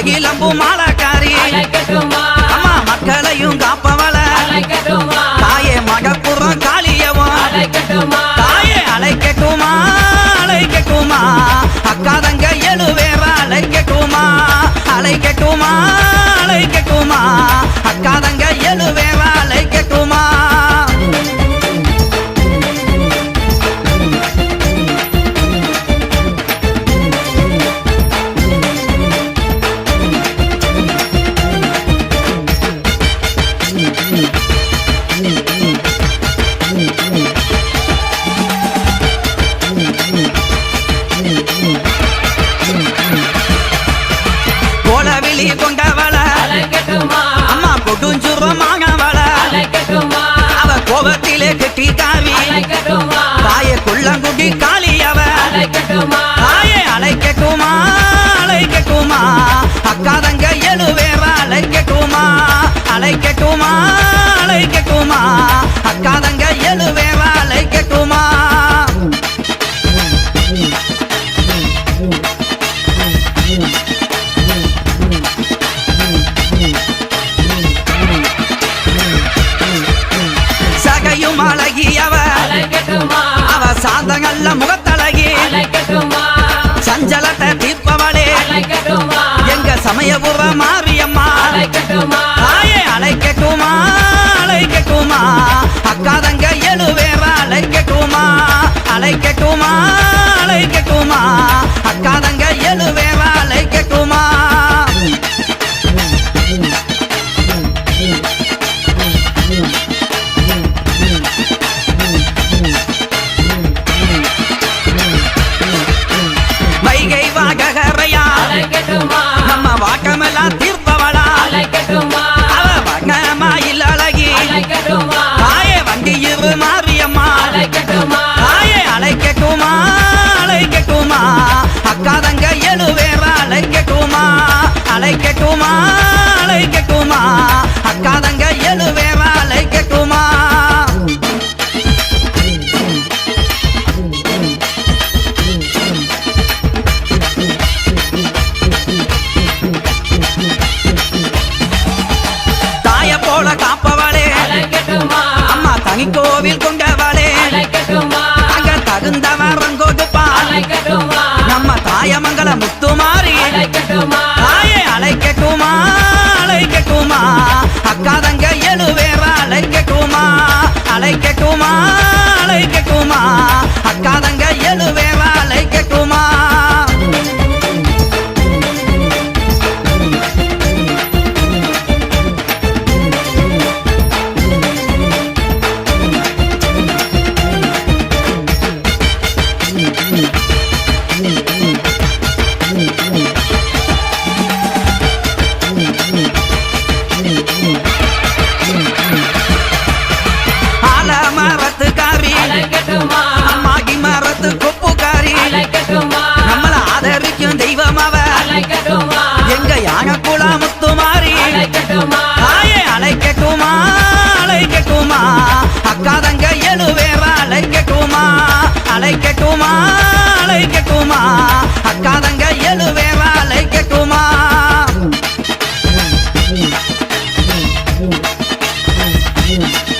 அகிலம்பு மாலை வழி கொண்டவள. அம்மா கொடுஞ்சுரமானவள அவ கோபத்திலே கெட்டி காவி தாய குள்ளங்குடி காளி அவ தாயை அழைக்கட்டுமா. அழைக்கட்டுமா அக்காதங்க எழுவேவ அழைக்கட்டுமா. அழைக்கட்டுமா அழைக்கட்டுமா. அக்காதங்க எழுவேவ அழைக்கட்டுமா. Yeah. கட்டும் அவ அவ சாந்தங்கள்ல முகத்தழகி. சஞ்சலத்தை தீர்ப்பவளே. எங்க சமயபுர மாரியம்மா. ஆயே அழைக்கட்டுமா? அழைக்கட்டுமா? அக்காதங்க எழுவேவ அழைக்கட்டுமா? கூமா তোমার boom, boom, boom.